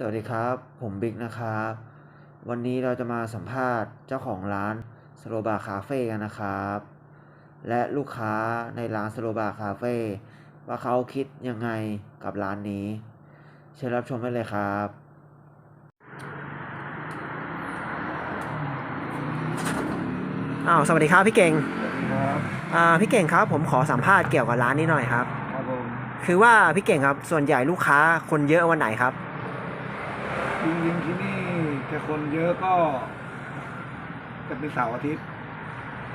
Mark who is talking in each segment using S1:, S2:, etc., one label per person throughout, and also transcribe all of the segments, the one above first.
S1: สวัสดีครับ ผมบิ๊กนะครับ วันนี้เราจะมาสัมภาษณ์เจ้าของร้านสโลบาคาเฟ่กันนะครับ และลูกค้าในร้านสโลบาคาเฟ่ว่าเขาคิดยังไงกับร้านนี้ เชิญรับชมได้เลยครับ
S2: อ้าวสวัสดีครับพี่เก่ง
S3: ครับ
S2: อ่าพี่เก่งครับ ผมขอสัมภาษณ์เกี่ยวกับร้านนี้หน่อยครับ
S3: ครับผม
S2: คือว่าพี่เก่งครับส่วนใหญ่ลูกค้าคนเยอะวันไหนครับ
S3: จริงๆที่นี่จะคนเยอะก็จะเป็นเสาร์อาทิตย์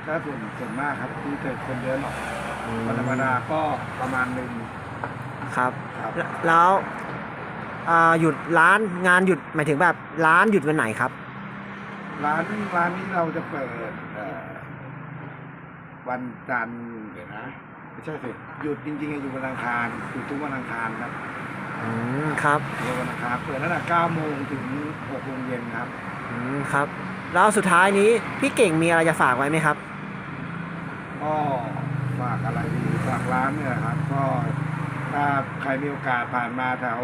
S3: ถ้าส่วนส่วนมากครับที่จะคนเยอะหน่อยวันธรรมดาก็ประมาณหนึ่ง
S2: ครับ
S3: ครับ
S2: แล้วแล้วอ่าหยุดร้านงานหยุดหมายถึงแบบร้านหยุดวันไหนครับ
S3: ร้านร้านนี้เราจะเปิดเอ่อวันจันทร์เดี๋ยวนะไม่ใช่สิหยุดจริงๆอะอยู่วันอังคารหยุดทุกวันอังคารครับ
S2: อืมครับ
S3: เดี๋ยววันอังคารเปิดตั้งแต่เก้าโมงถึงหกโมงเย็นครับ
S2: อืมครับแล้วสุดท้ายนี้พี่เก่งมีอะไรจะฝากไว้ไหมครับ
S3: ก็ฝากอะไรดีฝากร้านเนี่ยครับ ก็ถ้าใครมีโอกาสผ่านมาแถว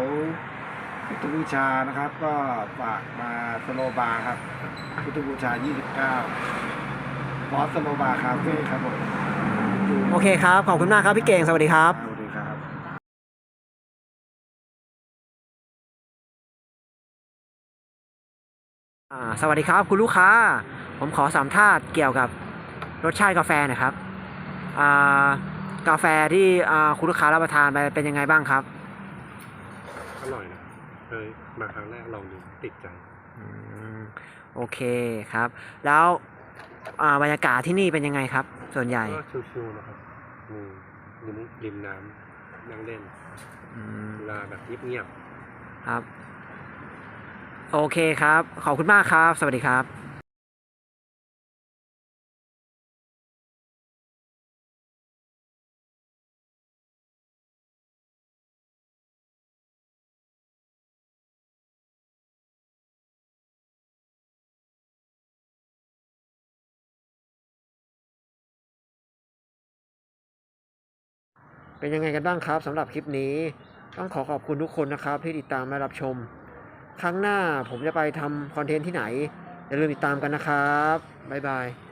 S3: พุทธบูชานะครับ ก็ฝากมาสโลบาร์ครับพุทธบูชา 29พอสโลบาร์คาเฟ่ครับผมยู่
S2: โอเคครับ ขอบคุณมากครับพี่เก่ง สวัสดีครับ
S3: สวัสดีครับ
S2: อ่าสวัสดีครับคุณลูกค้า ผมขอสัมภาษณ์เกี่ยวกับรสชาติกาแฟหนะครับอ่ากาแฟที่อ่าคุณลูกค้ารับประทานไปเป็นยังไงบ้างครับ
S4: อร่อยนะเคยมาครั้งแรกลองดูติดใจ
S2: อืมโอเคครับ แล้วอ่าบรรยากาศที่นี่เป็นยังไงครับ ส่วนใหญ่
S4: ก็ชิวๆนะครับอืมริมริมน้ำนั่งเล่น
S2: อืม
S4: เวลาแบบเงียบ
S2: ครับ โอเคครับ ขอบคุณมากครับ สวัสดีครับเป็นยังไงกันบ้างครับสำหรับคลิปนี้ ต้องขอขอบคุณทุกคนนะครับที่ติดตามและรับชม ครั้งหน้าผมจะไปทำคอนเทนต์ที่ไหน อย่าลืมติดตามกันนะครับ บ๊ายบาย